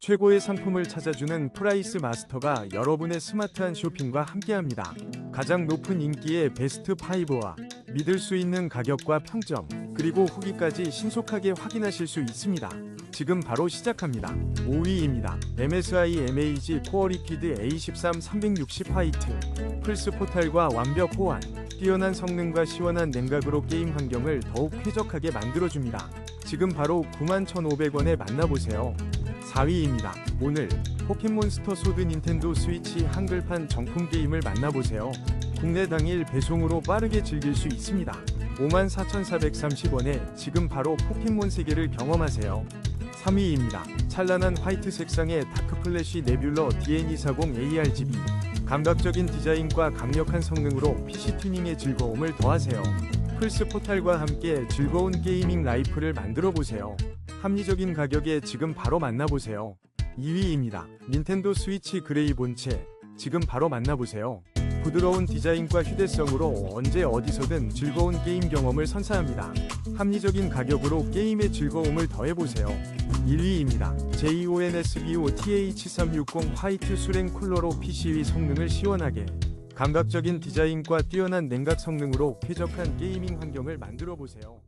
최고의 상품을 찾아주는 프라이스 마스터가 여러분의 스마트한 쇼핑과 함께합니다. 가장 높은 인기의 베스트 5와 믿을 수 있는 가격과 평점, 그리고 후기까지 신속하게 확인하실 수 있습니다. 지금 바로 시작합니다. 5위입니다. MSI MAG 코어리피드 A13 360 화이트 플스 포탈과 완벽 호환 뛰어난 성능과 시원한 냉각으로 게임 환경을 더욱 쾌적하게 만들어줍니다. 지금 바로 91,500원에 만나보세요. 4위입니다. 오늘 포켓몬스터 소드 닌텐도 스위치 한글판 정품 게임을 만나보세요. 국내 당일 배송으로 빠르게 즐길 수 있습니다. 54,430원에 지금 바로 포켓몬 세계를 경험하세요. 3위입니다. 찬란한 화이트 색상의 다크플래시 네뷸러 DN240 ARGB 감각적인 디자인과 강력한 성능으로 PC 튜닝의 즐거움을 더하세요. 플스 포탈과 함께 즐거운 게이밍 라이프를 만들어 보세요. 합리적인 가격에 지금 바로 만나보세요. 2위입니다. 닌텐도 스위치 그레이 본체 지금 바로 만나보세요. 부드러운 디자인과 휴대성으로 언제 어디서든 즐거운 게임 경험을 선사합니다. 합리적인 가격으로 게임의 즐거움을 더해보세요. 1위입니다. JONSBO TH360 화이트 수랭 쿨러로 PC 위 성능을 시원하게 감각적인 디자인과 뛰어난 냉각 성능으로 쾌적한 게이밍 환경을 만들어 보세요.